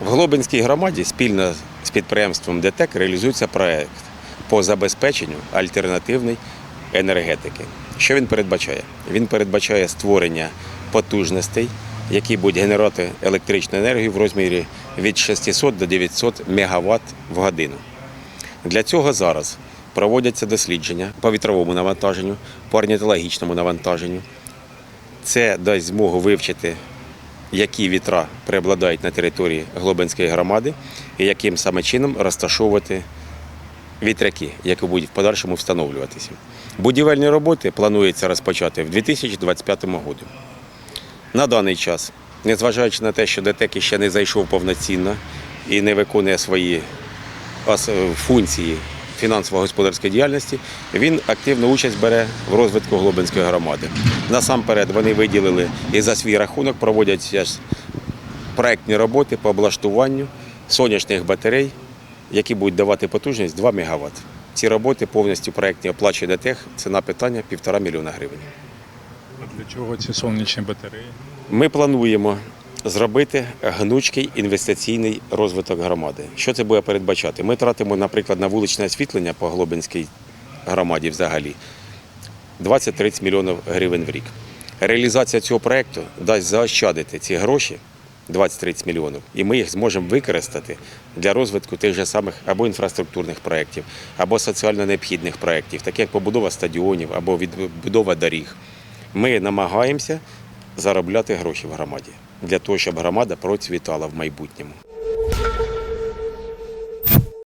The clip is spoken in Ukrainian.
В Глобинській громаді спільно з підприємством ДТЕК реалізується проект по забезпеченню альтернативної енергетики. Що він передбачає? Він передбачає створення потужностей, які будуть генерувати електричну енергію в розмірі від 600 до 900 МВт в годину. Для цього зараз проводяться дослідження по вітровому навантаженню, по орнітологічному навантаженню. Це дасть змогу вивчити, які вітра преобладають на території Глобинської громади і яким саме чином розташовувати вітряки, які будуть в подальшому встановлюватися. Будівельні роботи планується розпочати в 2025 році. На даний час, незважаючи на те, що ДТЕК ще не зайшов повноцінно і не виконує свої функції фінансово-господарської діяльності, він активну участь бере в розвитку Глобинської громади. Насамперед вони виділили і за свій рахунок проводять зараз проектні роботи по облаштуванню сонячних батарей, які будуть давати потужність 2 МВт. Ці роботи повністю проектні оплачує ДТЕК, ціна питання 1,5 мільйона гривень. А Для чого ці сонячні батареї? Ми плануємо зробити гнучкий інвестиційний розвиток громади. Що це буде передбачати? Ми тратимо, наприклад, на вуличне освітлення по Глобинській громаді взагалі 20-30 мільйонів гривень в рік. Реалізація цього проєкту дасть заощадити ці гроші 20-30 мільйонів, і ми їх зможемо використати для розвитку тих же самих або інфраструктурних проєктів, або соціально необхідних проєктів, таких як побудова стадіонів або відбудова доріг. Ми намагаємося заробляти гроші в громаді для того, щоб громада процвітала в майбутньому.